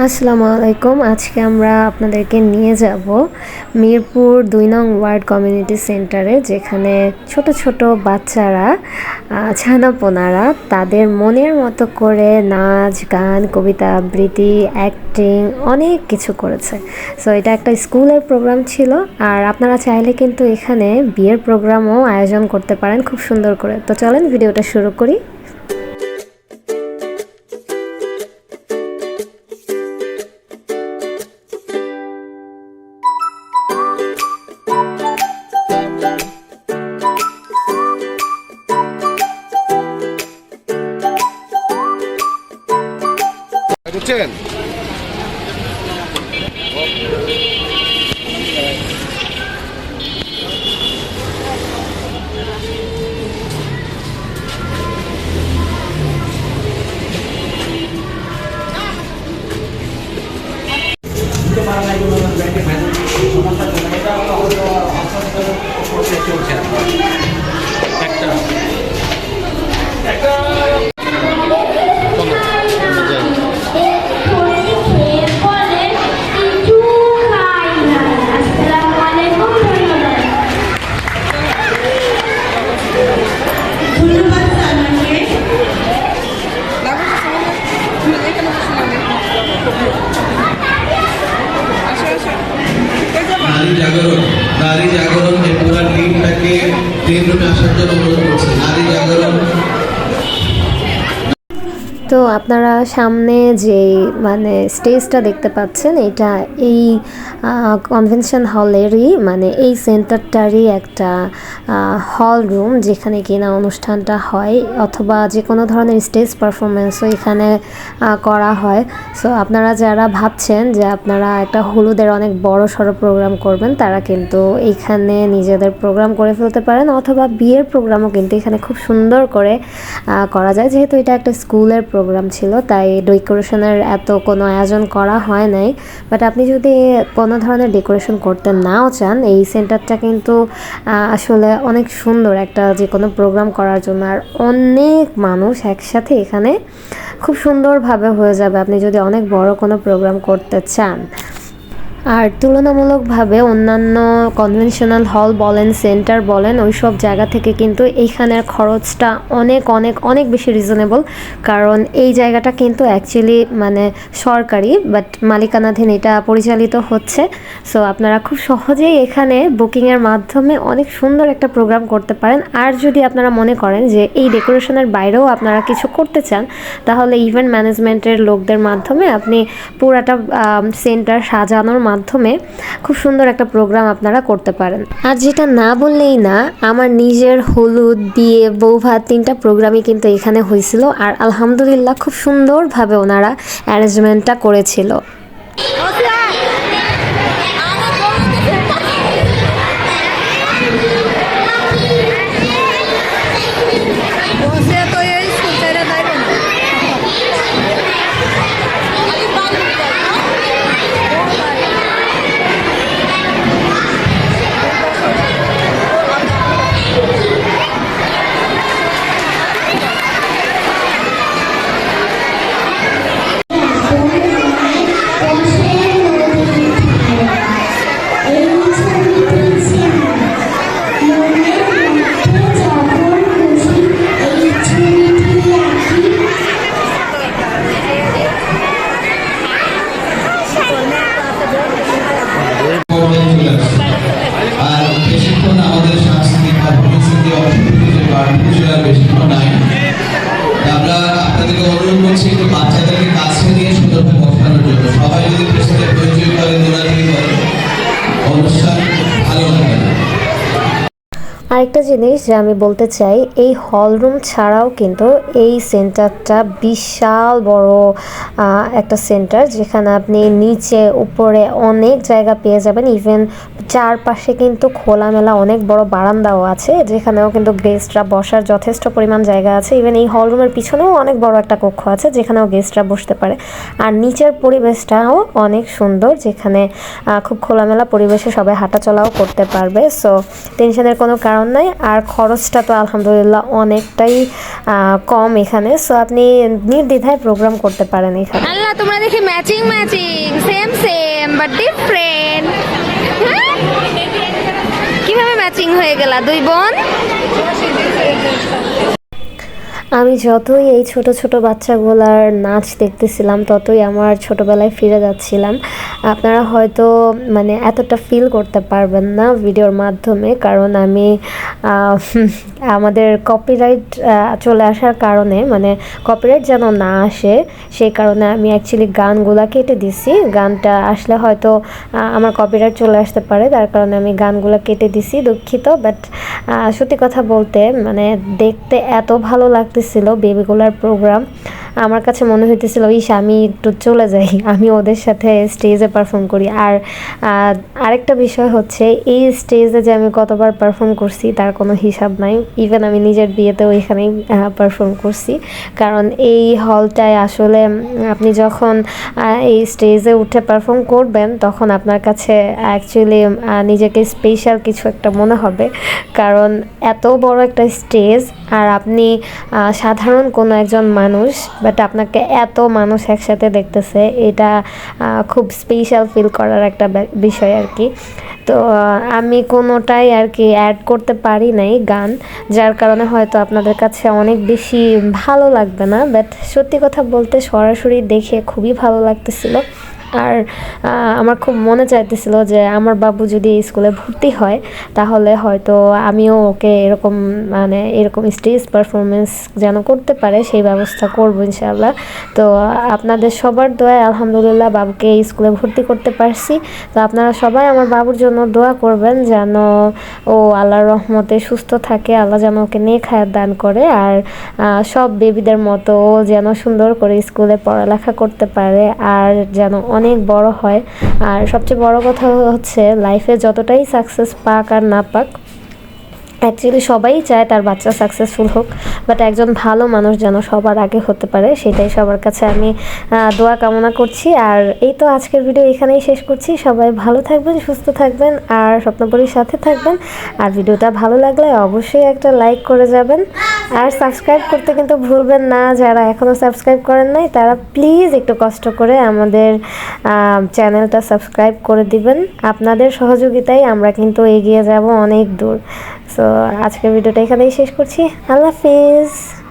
আসসালামু আলাইকুম। আজকে আমরা আপনাদেরকে নিয়ে যাব মিরপুর দুই নং ওয়ার্ড কমিউনিটি সেন্টারে, যেখানে ছোট ছোট বাচ্চারা ছানাপোনারা তাদের মনের মতো করে নাচ, গান, কবিতা, আবৃত্তি অ্যাক্টিং অনেক কিছু করেছে। সো এটা একটা স্কুলের প্রোগ্রাম ছিল আর আপনারা চাইলে কিন্তু এখানে বিয়ের প্রোগ্রামও আয়োজন করতে পারেন খুব সুন্দর করে। তো চলেন, ভিডিওটা শুরু করি। বুঝছেন নারী জাগরণ যে পুরা টিমটাকে কেন্দ্র আসার জন্য অনুরোধ করছি নারী জাগরণ তো আপনারা সামনে যে মানে স্টেজটা দেখতে পাচ্ছেন, এটা এই কনভেনশন হলেরই মানে এই সেন্টারটারই একটা হল রুম যেখানে কিনা অনুষ্ঠানটা হয়, অথবা যে কোনো ধরনের স্টেজ পারফরমেন্সও এখানে করা হয়। সো আপনারা যারা ভাবছেন যে আপনারা একটা হলুদের অনেক বড় সড়ো প্রোগ্রাম করবেন, তারা কিন্তু এইখানে নিজেদের প্রোগ্রাম করে ফেলতে পারেন, অথবা বিয়ের প্রোগ্রামও কিন্তু এখানে খুব সুন্দর করে করা যায়। যেহেতু এটা একটা স্কুলের প্রোগ্রাম ছিল, তাই ডেকোরেশনের এত কোনো আয়োজন করা হয় নাই। বাট আপনি যদি কোনো ধরনের ডেকোরেশন করতে নাও চান, এই সেন্টারটা কিন্তু আসলে অনেক সুন্দর একটা যে কোনো প্রোগ্রাম করার জন্য। আর অনেক মানুষ একসাথে এখানে খুব সুন্দরভাবে হয়ে যাবে। আপনি যদি অনেক বড় কোনো প্রোগ্রাম করতে চান আর তুলনামূলকভাবে অন্যান্য কনভেনশনাল হল বলেন সেন্টার বলেন ওই সব জায়গা থেকে কিন্তু এইখানের খরচটা অনেক অনেক অনেক বেশি রিজনেবল কারণ এই জায়গাটা কিন্তু অ্যাকচুয়ালি মানে সরকারি বাট মালিকানাধীন এটা পরিচালিত হচ্ছে। সো আপনারা খুব সহজেই এখানে বুকিংয়ের মাধ্যমে অনেক সুন্দর একটা প্রোগ্রাম করতে পারেন। আর যদি আপনারা মনে করেন যে এই ডেকোরেশনের বাইরেও আপনারা কিছু করতে চান, তাহলে ইভেন্ট ম্যানেজমেন্টের লোকদের মাধ্যমে আপনি পুরাটা সেন্টার সাজানোর মাধ্যমে খুব সুন্দর একটা প্রোগ্রাম আপনারা করতে পারেন। আর যেটা না বললেই না, আমার নিজের হলুদ বিয়ে বউ ভাত তিনটা প্রোগ্রামই কিন্তু এখানে হয়েছিল আর আলহামদুলিল্লাহ খুব সুন্দরভাবে ওনারা অ্যারেঞ্জমেন্টটা করেছিল। অনুষ্ঠান ভালো হবে না আরেকটা জিনিস যে আমি বলতে চাই, এই হল রুম ছাড়াও কিন্তু এই সেন্টারটা বিশাল বড় একটা সেন্টার যেখানে আপনি নিচে, উপরে অনেক জায়গা পেয়ে যাবেন। ইভেন চারপাশে কিন্তু খোলামেলা অনেক বড় বারান্দাও আছে, যেখানেও কিন্তু গেস্টরা বসার যথেষ্ট পরিমাণ জায়গা আছে। ইভেন এই হল রুমের পিছনেও অনেক বড় একটা কক্ষ আছে, যেখানেও গেস্টরা বসতে পারে। আর নিচের পরিবেশটাও অনেক সুন্দর, যেখানে খুব খোলামেলা পরিবেশে সবাই হাঁটাচলাও করতে পারবে। সো টেনশনের কোনো কারণ নাই, আর খরচটা তো আলহামদুলিল্লাহ অনেকটাই কম এখানে। সো আপনি নির্দ্বিধায় প্রোগ্রাম করতে পারেন এখানে। আল্লাহ, তোমরা দেখি matching matching same same but different কীভাবে ম্যাচিং হয়ে গেল? দুই বোন? আমি যতই এই ছোট ছোট বাচ্চাগুলার নাচ দেখতেছিলাম, ততই আমার ছোটবেলায় ফিরে যাচ্ছিলাম। আপনারা হয়তো মানে এতটা ফিল করতে পারবেন না ভিডিওর মাধ্যমে, কারণ আমি আমাদের কপিরাইট চলে আসার কারণে মানে কপিরাইট যেন না আসে, সেই কারণে আমি অ্যাকচুয়ালি গানগুলা কেটে দিছি। গানটা আসলে হয়তো আমার কপিরাইট চলে আসতে পারে, তার কারণে আমি গানগুলো কেটে দিছি, দুঃখিত বাট সত্যি কথা বলতে মানে দেখতে এত ভালো লাগতেছিল বেবিগুলার প্রোগ্রাম আমার কাছে মনে হইতেছিল, ইস, আমি একটু চলে যাই, আমি ওদের সাথে স্টেজে পারফর্ম করি। আর আরেকটা বিষয় হচ্ছে, এই স্টেজে যে আমি কতবার পারফর্ম করছি, তার কোনো হিসাব নাই। ইভেন আমি নিজের বিয়েতেও এখানেই পারফর্ম করছি। কারণ এই হলটায় আসলে, আপনি যখন এই স্টেজে উঠে পারফর্ম করবেন, তখন আপনার কাছে অ্যাকচুয়ালি নিজেকে স্পেশাল কিছু একটা মনে হবে। কারণ এত বড় একটা স্টেজ আর আপনি সাধারণ কোনো একজন মানুষ বাট আপনাকে এত মানুষ একসাথে দেখতেছে, এটা খুব স্পেশাল ফিল করার একটা বিষয় আর কি। তো আমি কোনোটাই আর কি অ্যাড করতে পারি নাই গান, যার কারণে হয়তো আপনাদের কাছে অনেক বেশি ভালো লাগবে না বাট সত্যি কথা বলতে সরাসরি দেখে খুবই ভালো লাগতেছিল। আর আমার খুব মনে চাইতেছিল যে আমার বাবু যদি স্কুলে ভর্তি হয়, তাহলে হয়তো আমিও ওকে এরকম মানে এরকম স্টেজ পারফরমেন্স যেন করতে পারে, সেই ব্যবস্থা করব ইনশাআল্লাহ। তো আপনাদের সবার দোয়ায় আলহামদুলিল্লাহ বাবুকে স্কুলে ভর্তি করতে পারছি। তো আপনারা সবাই আমার বাবুর জন্য দোয়া করবেন যেন ও আল্লাহর রহমতে সুস্থ থাকে, আল্লাহ যেন ওকে নেক হায়াত দান করে, আর সব বেবিদের মতো যেন সুন্দর করে স্কুলে পড়ালেখা করতে পারে, আর যেন অনেক বড় হয়। আর সবচেয়ে বড় কথা হচ্ছে লাইফে যতটাই সাকসেস পাক আর না পাক অ্যাকচুয়ালি সবাই চায় তার বাচ্চা সাকসেসফুল হোক। বাট একজন ভালো মানুষ যেন সবার আগে হতে পারে, সেটাই সবার কাছে আমি দোয়া কামনা করছি। আর এই তো আজকের ভিডিও এখানেই শেষ করছি। সবাই ভালো থাকবেন, সুস্থ থাকবেন আর স্বপ্নপুরীর সাথে থাকবেন। আর ভিডিওটা ভালো লাগলে অবশ্যই একটা লাইক করে যাবেন। আর সাবস্ক্রাইব করতে কিন্তু ভুলবেন না, যারা এখনও সাবস্ক্রাইব করেন নাই, তারা প্লিজ একটু কষ্ট করে আমাদের চ্যানেলটা সাবস্ক্রাইব করে দিবেন। আপনাদের সহযোগিতায় আমরা কিন্তু এগিয়ে যাব অনেক দূর। সো আজকের ভিডিওটা এখানেই শেষ করছি। আল্লাহ হাফিজ। is